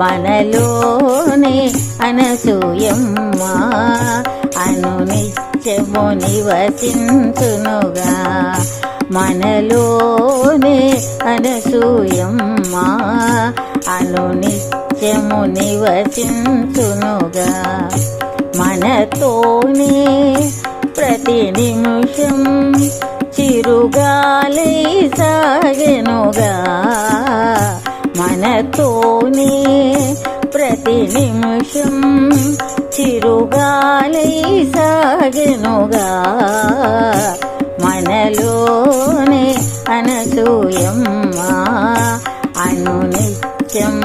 మనలోనే అనసూయమ్మ. అను నిత్యము నివసించునుగా. మనలోనే అనసూయమ్మ. అను నిత్యము నివసించునుగా. మనతోనే ప్రతి నిమిషం చిరుగాలి సాగెనుగా. మనతోనే ప్రతి నిమిషం చిరుగాలి సాగెనుగా మనలోనే అనసూయమ్మ అను నిత్యం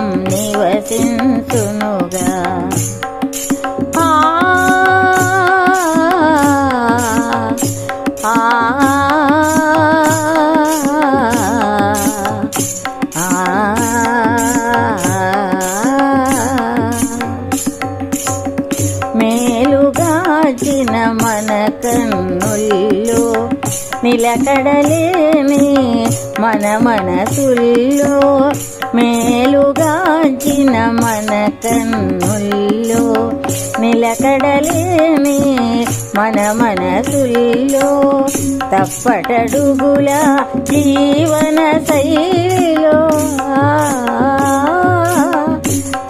దాచిన మన కన్నుల్లో నిలకడలేని మన మనసుల్లో మేలుగాచిన మన కన్నుల్లో నిలకడలేని మన మనసుల్లో తప్పటడుగుల జీవన శైలిలో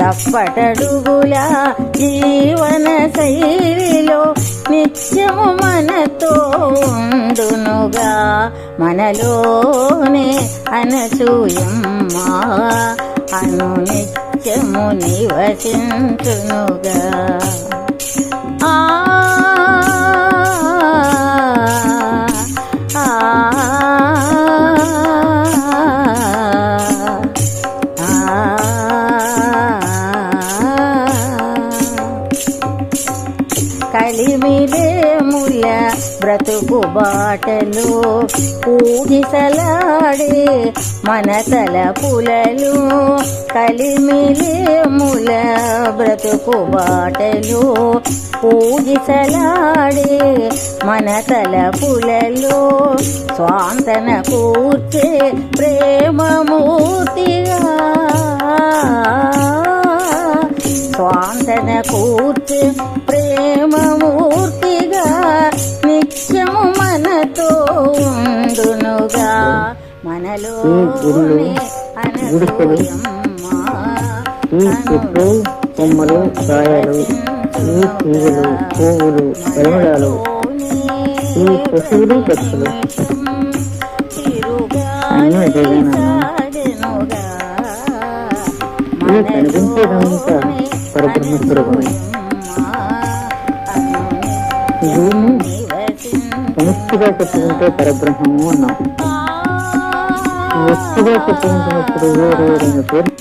తప్పటడుగు జీవన శైలిలో నిత్యము మనతో ఉండునుగా. మనలోనే అనసూయమ్మా అను నిత్యము నివసించునుగా. కలిమిలేముల బ్రతుకు బాటలు ఊగిసలాడే మన తలపులలు కలిమిలేముల బ్రతుకు బాటలు ఊగిసలాడే మన తలపులలో స్వాంతన కూర్చే ప్రేమమూర్తిగా స్వాంతన కూర్చే ప్రేమమూర్తిగా నిత్యము మనతో ఉండునుగా. అనసూయమ్మ ఈ చెట్లు కొమ్మలు కాయలు ఈ తీగలు పువ్వులు పరిమళాలు ఈ పశువులు పక్షులు. అన్నీ ఇవి కనిపించేదంతా పరబ్రహ్మ స్వరూపమే దీన్ని సమష్టిగా చెప్పుకుంటే పరబ్రహ్మము అన్నాం వ్యక్తిగా చెప్పుకుంటున్నప్పుడు వేరు వేరైన పేరు